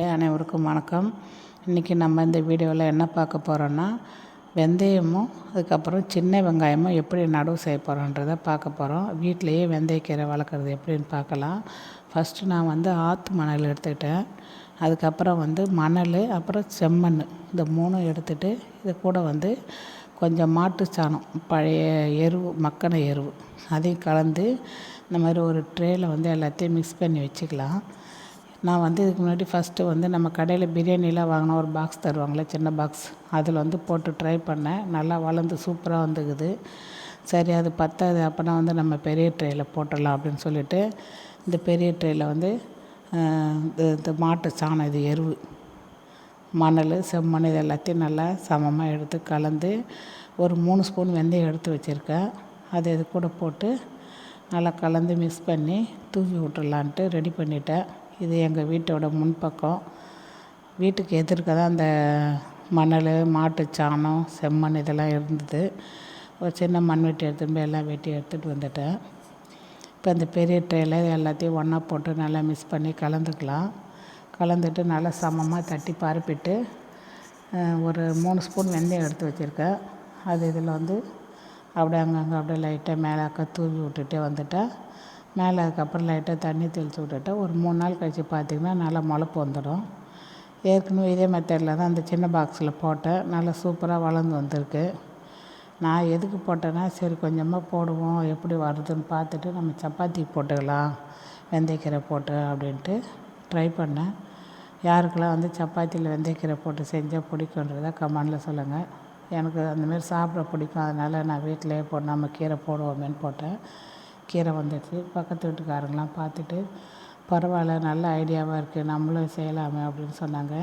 அனைவருக்கும் வணக்கம். இன்றைக்கி நம்ம இந்த வீடியோவில் என்ன பார்க்க போகிறோன்னா வெந்தயமும் அதுக்கப்புறம் சின்ன வெங்காயமும் எப்படி நடவு செய்ய போகிறோன்றதை பார்க்க போகிறோம் வீட்டிலையே வெந்தயக்கீரை வளர்க்குறது எப்படின்னு பார்க்கலாம். ஃபஸ்ட்டு நான் வந்து ஆற்று மணல் எடுத்துக்கிட்டேன். அதுக்கப்புறம் வந்து மணல் அப்புறம் செம்மண் இந்த மூணும் எடுத்துகிட்டு இது கூட வந்து கொஞ்சம் மாட்டு சாணம் பழைய எருவு மக்கின எருவு அதையும் கலந்து இந்த மாதிரி ஒரு ட்ரேயில் வந்து எல்லாத்தையும் மிக்ஸ் பண்ணி வச்சுக்கலாம். நான் வந்து இதுக்கு முன்னாடி ஃபஸ்ட்டு வந்து நம்ம கடையில் பிரியாணிலாம் வாங்கினா ஒரு பாக்ஸ் தருவாங்களே சின்ன பாக்ஸ் அதில் வந்து போட்டு ட்ரை பண்ணேன். நல்லா வளர்ந்து சூப்பராக வந்துக்குது சரி அது பத்தாது. அப்போனா வந்து நம்ம பெரிய ட்ரேயில் போட்டுடலாம் அப்படின்னு சொல்லிட்டு இந்த பெரிய ட்ரேயில் வந்து இந்த மாட்டு சாணம் இது எருவு மணல் செம்மண் இது எல்லாத்தையும் நல்லா சமமாக எடுத்து கலந்து ஒரு மூணு ஸ்பூன் வெந்தயம் எடுத்து வச்சுருக்கேன். அதை இது கூட போட்டு நல்லா கலந்து மிக்ஸ் பண்ணி தூவி விட்டுடலான்ட்டு ரெடி பண்ணிட்டேன். இது எங்கள் வீட்டோட முன்பக்கம். வீட்டுக்கு எதிர்க்க தான் அந்த மணல் மாட்டு சாணம் செம்மண் இதெல்லாம் இருந்தது. ஒரு சின்ன மண்வெட்டி எடுத்துகிட்டு போய் எல்லாம் வெட்டி எடுத்துகிட்டு வந்துட்டேன். இப்போ அந்த பெரிய ட்ரேல எல்லாத்தையும் ஒன்றா போட்டு நல்லா மிக்ஸ் பண்ணி கலந்துக்கலாம். கலந்துட்டு நல்லா சமமாக தட்டி பரப்பிட்டு ஒரு மூணு ஸ்பூன் வெந்தயம் எடுத்து வச்சுருக்கேன். அது இதில் வந்து அப்படியே அங்கங்கே அப்படியே லைட்டாக மேலாக்க தூவி விட்டுட்டே வந்துட்டேன். மேலே அதுக்கப்புறம் லைட்டாக தண்ணி தெளித்து விட்டுட்டு ஒரு மூணு நாள் கழித்து பார்த்திங்கன்னா நல்லா முளப்பு வந்துடும். ஏற்கனவே இதே மெத்தடில் தான் அந்த சின்ன பாக்ஸில் போட்டேன். நல்லா சூப்பராக வளர்ந்து வந்திருக்கு. நான் எதுக்கு போட்டேன்னா சரி கொஞ்சமாக போடுவோம். எப்படி வருதுன்னு பார்த்துட்டு நம்ம சப்பாத்தி போட்டுக்கலாம். வெந்தயக்கீரை போட்டு அப்படின்ட்டு ட்ரை பண்ணேன். யாருக்கெல்லாம் வந்து சப்பாத்தியில் வெந்தயக்கீரை போட்டு செஞ்சால் பிடிக்குன்றத கமெண்டில் சொல்லுங்கள் எனக்கு அந்தமாரி சாப்பிட பிடிக்கும். அதனால் நான் வீட்டிலேயே போ நம்ம கீரை போடுவோமேன்னு போட்டேன். கீரை வந்துடுச்சு. பக்கத்து வீட்டுக்காரங்களாம் பார்த்துட்டு பரவாயில்ல நல்ல ஐடியாவாக இருக்குது நம்மளும் செய்யலாமே அப்படின்னு சொன்னாங்க.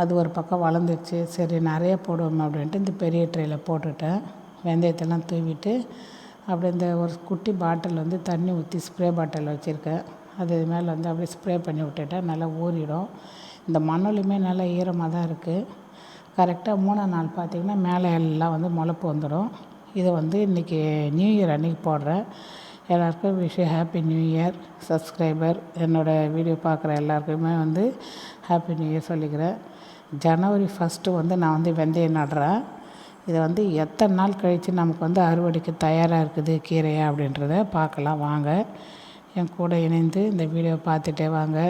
அது ஒரு பக்கம் வளர்ந்துருச்சு சரி நிறைய போடுவோமே அப்படின்ட்டு இந்த பெரிய ட்ரேயில் போட்டுவிட்டேன் வெந்தயத்தெல்லாம் தூவிட்டு அப்படி இந்த ஒரு குட்டி பாட்டில் வந்து தண்ணி ஊற்றி ஸ்ப்ரே பாட்டில் வச்சுருக்கேன். அது மேலே வந்து அப்படியே ஸ்ப்ரே பண்ணி விட்டுட்டேன் நல்லா ஊறிடும். இந்த மணலுமே நல்லா ஈரமாக தான் இருக்குது கரெக்டாக மூணாம் நாள் பார்த்திங்கன்னா மேலே எல்லாம் வந்து முளப்பு வந்துடும். இதை வந்து இன்றைக்கி நியூ இயர் அன்றைக்கி போடுறேன். எல்லாருக்கும் wish happy new year subscriber என்னோடய வீடியோ பார்க்குற எல்லாருக்குமே வந்து ஹாப்பி நியூ இயர் சொல்லிக்கிறேன். ஜனவரி ஃபஸ்ட்டு வந்து நான் வந்து வெந்தயம் நடுறேன். இதை வந்து எத்தனை நாள் கழித்து நமக்கு வந்து அறுவடைக்கு தயாராக இருக்குது கீரையா அப்படின்றத பார்க்கலாம் வாங்க. என் கூட இணைந்து இந்த வீடியோ பார்த்துட்டே வாங்க.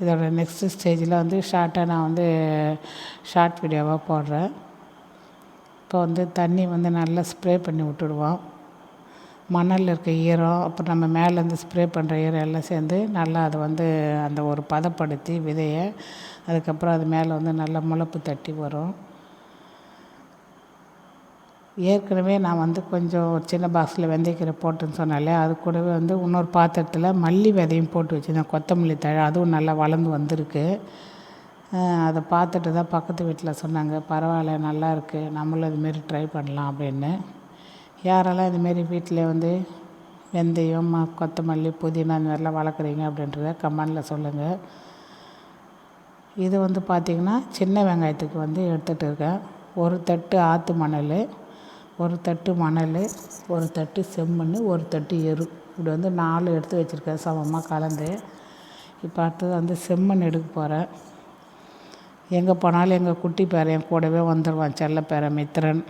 இதோட நெக்ஸ்ட்டு ஸ்டேஜில் வந்து ஷார்ட்டாக நான் வந்து ஷார்ட் வீடியோவாக போடுறேன். இப்போ வந்து தண்ணி வந்து நல்லா ஸ்ப்ரே பண்ணி விட்டுடுவோம். மணலில் இருக்க ஈரம் அப்புறம் நம்ம மேலேருந்து ஸ்ப்ரே பண்ணுற ஈரம் எல்லாம் சேர்ந்து நல்லா அதை வந்து அந்த ஒரு பதப்படுத்தி விதையை அதுக்கப்புறம் அது மேலே வந்து நல்லா முளப்பு தட்டி வரும். ஏற்கனவே நான் வந்து கொஞ்சம் ஒரு சின்ன பாக்ஸில் வெந்தயக்கீரை போட்டுன்னு சொன்னாலே அது கூடவே வந்து இன்னொரு பாத்திரத்தில் மல்லி விதையும் போட்டு வச்சுருந்தேன். கொத்தமல்லி தழை அதுவும் நல்லா வளர்ந்து வந்திருக்கு. அதை பார்த்துட்டு தான் பக்கத்து வீட்டில் சொன்னாங்க பரவாயில்ல நல்லா இருக்குது நம்மளும் இதுமாரி ட்ரை பண்ணலாம் அப்படின்னு. யாரெல்லாம் இதுமாரி வீட்டில் வந்து வெந்தயம் ம கொத்தமல்லி புதினா இந்த மாதிரிலாம் வளர்க்குறீங்க? அப்படின்றத கமெண்டில் சொல்லுங்கள் இது வந்து பார்த்திங்கன்னா சின்ன வெங்காயத்துக்கு வந்து எடுத்துகிட்டு இருக்கேன். ஒரு தட்டு ஆற்று மணல் ஒரு தட்டு மணல் ஒரு தட்டு செம்மண் ஒரு தட்டு எரு. இப்படி வந்து நாலு எடுத்து வச்சுருக்கேன் சமமாக கலந்து. இப்போ அடுத்தது வந்து செம்மண் எடுக்க போகிறேன் எங்கே போனாலும் எங்கள் குட்டி பேரன் என் கூடவே வந்துடுவான் செல்ல பேரன் மித்திரன்.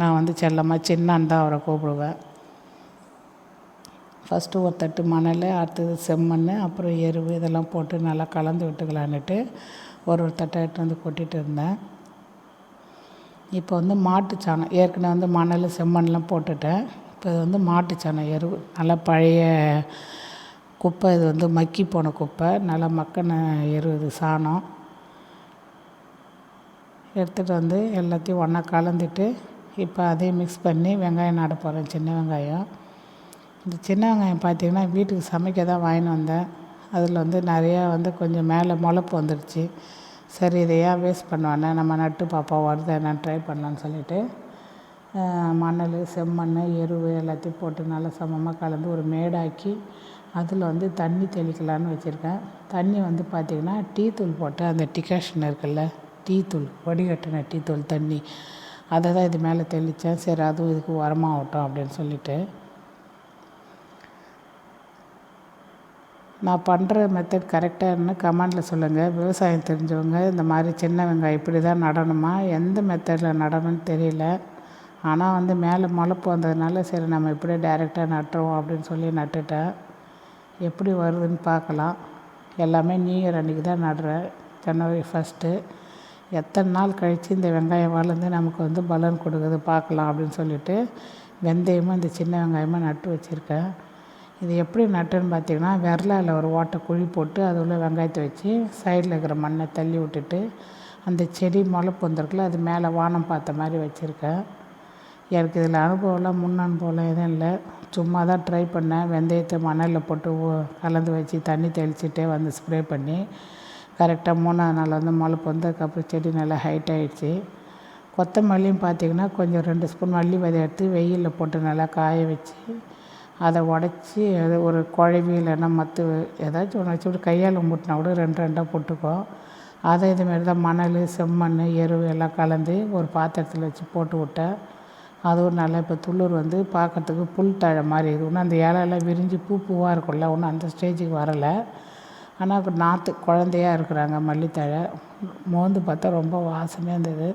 நான் வந்து செல்லமாக சின்னான் தான் அவரை கூப்பிடுவேன். ஃபஸ்ட்டு ஒரு தட்டு மணல் அடுத்தது செம்மண் அப்புறம் எருவு இதெல்லாம் போட்டு நல்லா கலந்து விட்டுக்கலான்னுட்டு ஒரு ஒரு தட்டை எடுத்து வந்து கொட்டிகிட்டு இருந்தேன். இப்போ வந்து மாட்டு சாணம் ஏற்கனவே வந்து மணல் செம்மண்லாம் போட்டுட்டேன். இப்போ இது வந்து மாட்டு சாணம் எருவு. நல்லா பழைய குப்பை இது வந்து மக்கி போன குப்பை. நல்லா மக்கின எரு இது சாணம். எடுத்துகிட்டு வந்து எல்லாத்தையும் ஒன்றா கலந்துட்டு இப்போ அதையும் மிக்ஸ் பண்ணி வெங்காயம் நட போகிறேன் சின்ன வெங்காயம். இந்த சின்ன வெங்காயம் பார்த்திங்கன்னா வீட்டுக்கு சமைக்க தான் வாங்கின்னு வந்தேன். அதில் வந்து நிறையா வந்து கொஞ்சம் மேலே முளப்பு வந்துடுச்சு. சரி இதை ஏன் வேஸ்ட் பண்ணுவானே? நம்ம நட்டு பாப்பா வருது என்னென்னு ட்ரை பண்ணலான்னு சொல்லிவிட்டு மணல் செம்மண் எருவு எல்லாத்தையும் போட்டு நல்லா சமமாக கலந்து ஒரு மேடாக்கி அதில் வந்து தண்ணி தெளிக்கலான்னு வச்சுருக்கேன். தண்ணி வந்து பார்த்திங்கன்னா டீ தூள் போட்டு அந்த டிகாஷன் இருக்குல்ல டீத்தூள் வடிகட்டின டீத்தூள் தண்ணி. அதை தான் இது மேலே தெளித்தேன். சரி அதுவும் இதுக்கு உரமாகட்டும் அப்படின்னு சொல்லிட்டு. நான் பண்ணுற மெத்தட் கரெக்டானு கமெண்டில் சொல்லுங்கள் விவசாயம் தெரிஞ்சவங்க இந்த மாதிரி சின்ன வெங்காயம் இப்படி தான் நடணுமா? எந்த மெத்தடில் நடணும்னு தெரியல. ஆனால் வந்து மேலே முளப்பு வந்ததுனால சரி நம்ம இப்படியே டைரெக்டாக நட்டுருவோம் அப்படின்னு சொல்லி நட்டுட்டேன். எப்படி வருதுன்னு பார்க்கலாம். எல்லாமே நியூ இயர் அன்றைக்கி தான் நடுறேன். ஜனவரி ஃபஸ்ட்டு எத்தனை நாள் கழித்து இந்த வெங்காயம் வளர்ந்து நமக்கு வந்து பலன் கொடுக்குது பார்க்கலாம் அப்படின்னு சொல்லிட்டு வெந்தயமும் இந்த சின்ன வெங்காயமும் நட்டு வச்சுருக்கேன். இது எப்படி நட்டுன்னு பார்த்தீங்கன்னா விரலால் ஒரு ஓட்டை குழி போட்டு அது உள்ள வெங்காயத்தை வச்சு சைடில் இருக்கிற மண்ணை தள்ளி விட்டுட்டு அந்த செடி முளைப்பு வந்திருக்குல அது மேலே வானம் பார்த்த மாதிரி வச்சுருக்கேன். எனக்கு இதில் அனுபவம்லாம் முன் அனுபவம்லாம் எதுவும் இல்லை. சும்மா தான் ட்ரை பண்ணேன். வெந்தயத்தை மணலில் போட்டு கலந்து வச்சு தண்ணி தெளிச்சுட்டே வந்து ஸ்ப்ரே பண்ணி கரெக்டாக மூணாவது நாள் வந்து முளைப்பு வந்ததுக்கப்புறம் செடி நல்லா ஹைட் ஆகிடுச்சி கொத்தமல்லியும் பார்த்திங்கன்னா கொஞ்சம் ரெண்டு ஸ்பூன் மல்லி விதை எடுத்து வெயிலில் போட்டு நல்லா காய வச்சு அதை உடச்சி அது ஒரு குழவி இல்லைன்னா மற்ற ஏதாச்சும் ஒன்று வச்சு கையால் முட்டினா கூட ரெண்டு ரெண்டாக போட்டுக்கோ. அதை இதுமாரி தான் மணல் செம்மண் எரு எல்லாம் கலந்து ஒரு பாத்திரத்தில் வச்சு போட்டு விட்டேன் அதுவும் நல்லா இப்போ துளிர் வந்து பார்க்கறதுக்கு புல் தழை மாதிரி. இருக்குது இன்னும் அந்த இலையெல்லாம் விரிஞ்சு பூ பூவாக இருக்கும்ல இன்னும் அந்த ஸ்டேஜுக்கு வரலை. ஆனால் இப்போ நாற்று குழந்தையா இருக்கிறாங்க மல்லித்தழை. மோந்து பார்த்தா ரொம்ப வாசனையாக இருந்தது.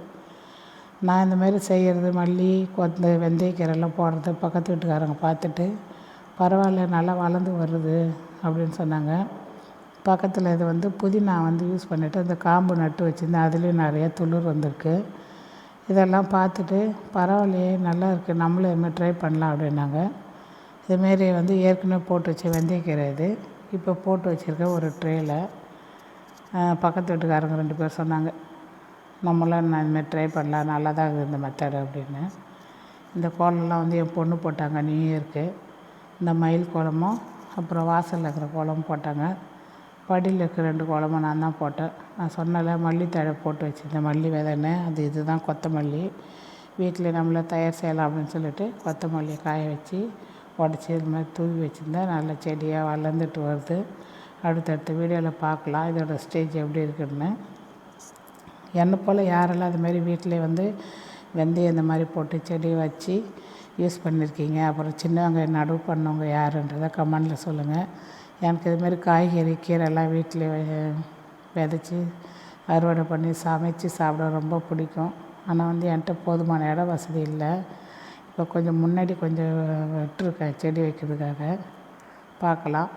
நான் இந்தமாரி செய்கிறது மல்லி கொத்த வெந்தயக்கீரைலாம் போடுறது பக்கத்து வீட்டுக்காரங்க பார்த்துட்டு பரவாயில்ல நல்லா வளர்ந்து வருது அப்படின்னு சொன்னாங்க. பக்கத்தில் இது வந்து புதினா வந்து யூஸ் பண்ணிவிட்டு அந்த காம்பு நட்டு வச்சுருந்தேன். அதுலேயும் நிறைய துளிர் வந்திருக்கு. இதெல்லாம் பார்த்துட்டு பரவாயில்லையே நல்லா இருக்குது நம்மளும் இதுமாதிரி ட்ரை பண்ணலாம் அப்படின்னாங்க. இதுமாரி வந்து ஏற்கனவே போட்டு வச்ச வெந்தயக்கீரை இது. இப்போ போட்டு வச்சுருக்க ஒரு ட்ரேயில் பக்கத்து வீட்டுக்காரங்க ரெண்டு பேர் சொன்னாங்க நம்மளாம் நான் இதுமாரி ட்ரை பண்ணலாம் நல்லா தான் இருக்குது இந்த மெத்தடு அப்படின்னு. இந்த கோலம்லாம் வந்து என் பொண்ணு போட்டாங்க நியூ இயருக்கு இந்த மயில் கோலமும் அப்புறம் வாசலில் இருக்கிற கோலமும் போட்டாங்க. படியில் இருக்கிற ரெண்டு கோலமும் நான் தான் போட்டேன். நான் சொன்னல மல்லித்தழை போட்டு வச்சுருந்தேன் மல்லி விதைன்னு அது இதுதான் கொத்தமல்லி. வீட்டில் நம்மளே தயார் செய்யலாம் அப்படின்னு சொல்லிட்டு கொத்தமல்லியை காய வச்சு உடச்சி இது மாதிரி தூவி வச்சுருந்தா நல்ல செடியாக வளர்ந்துட்டு வருது. அடுத்தடுத்த வீடியோவில் பார்க்கலாம். இதோட ஸ்டேஜ் எப்படி இருக்குன்னு. என்னை போல் யாரெல்லாம் அதுமாரி வீட்டிலே வந்து வெந்தயம் இந்த மாதிரி போட்டு செடி வச்சு யூஸ் பண்ணியிருக்கீங்க அப்புறம் சின்னவங்க நடுவு நடவு பண்ணவங்க யாருன்றதை கமெண்டில் சொல்லுங்கள் எனக்கு இதுமாரி காய்கறி கீரைலாம் வீட்டிலே விதைச்சி அறுவடை பண்ணி சமைச்சு சாப்பிட ரொம்ப பிடிக்கும். ஆனால் வந்து என்கிட்ட போதுமான இட வசதி இல்லை. இப்போ கொஞ்சம் முன்னாடி கொஞ்சம் விட்டுருக்கேன் செடி வைக்கிறதுக்காக. பார்க்கலாம்.